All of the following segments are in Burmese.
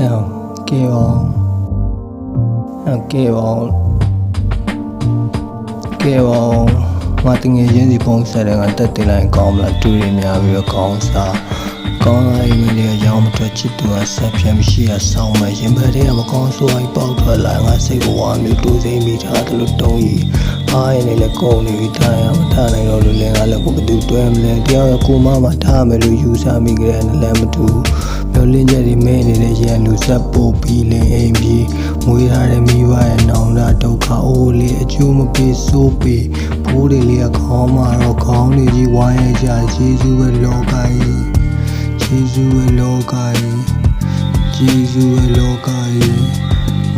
အောင်ကေအောင်အောင်ကေအောင်ကေအောင်မတင်ငယ်ရင်းစီပုံစံတွေကတက်တင်လိုက်ကောင်းမလားတူတွေများပြီးတော့ကောင်းစားကောင်းလာရင်လည်းရောင်းမထွက်ချစ်သူကဆက်ပြမရှိရဆောင်းမရင်ဘက်ထဲကမကောင်းဆိုရင်ပေါက်ထွက်လာငါစိတ်ဘဝမျိုးတိုးစိမ့်မိထားတယ်လို့တုံးကြီးအားရင်လည်းကုန်နေပြီထားရမထားနိုင်တော့လို့လည်းငါလည်းကိုဘသူတွဲမလဲတယောက်ကိုမမထားမယ်လို့ယူဆမိကြတယ်လည်းမတူ မျောလင်းချက်တွေမဲနေတဲ့ရန်လူဆက်ပို့ပြီးလင်းအိမ်ပြီးမွေးထားတဲ့မိဘရဲ့နောင်တဒုက္ခအိုးလေးအကျိုးမပေးစိုးပေးဘိုးတွေလေးကခေါင်းမှာတော့ခေါင်းလေးကြီးဝိုင်းရကြဂျေဇူးပဲလောကကြီးဂျေဇူးပဲလောကကြီးဂျေဇူးပဲလောကကြီး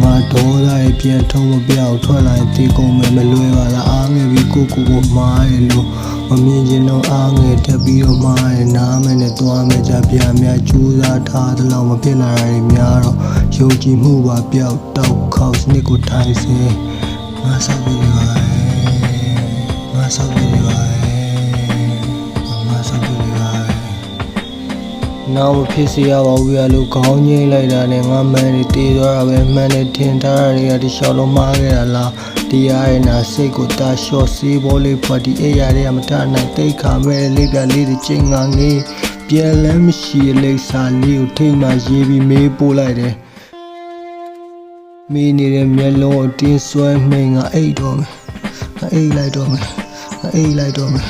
ငါဒေါသရဲ့ပြန်ထုံးမပြောက်ထွက်လာရင်တေကုန်မယ်မလွယ်ပါလားအားငယ်ပြီးကိုကိုကိုမားရလို့ မမြင်ချင်တော့အားငယ်တက်ပြီးတော့မားရနားမယ်နဲ့သွားမယ်ကြပြများကြိုးစားထားသလောက်မဖြစ်လာရည်များတော့ယုံကြည်မှုပါပြောက်တောက်ခေါက်စနစ်ကိုထိုင်စင်ငါဆောက်ပြီးပါငါဆောက်ပြီးပါ နောက်မဖြစ်စေရပါဘူးရလို့ခေါင်းငိမ့်လိုက်တာနဲ့ငါမန်တွေတေးသွားတာပဲမှန်တယ်ထင်ထားတာတွေကဒီလျှောက်လုံးမားခဲ့တာလားတရားရဲ့နာစိတ်ကိုတာလျှော့စေးဘောလေးဖွက်ဒီအိယာတွေကမထနိုင်တိတ်ခါမဲ့လေးပြလေးတွေချိန်ငါငေးပြန်လမ်းမရှိတဲ့လိပ်စာလေးကိုထိတ်မှရေးပြီးမေးပို့လိုက်တယ်မီးနေတဲ့မျက်လုံးကိုတင်းဆွဲမှိန်ငါအိတ်တော့မယ်ငါအိတ်လိုက်တော့မယ်ငါအိတ်လိုက်တော့မယ်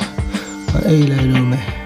ငါအိတ်လိုက်တော့မယ်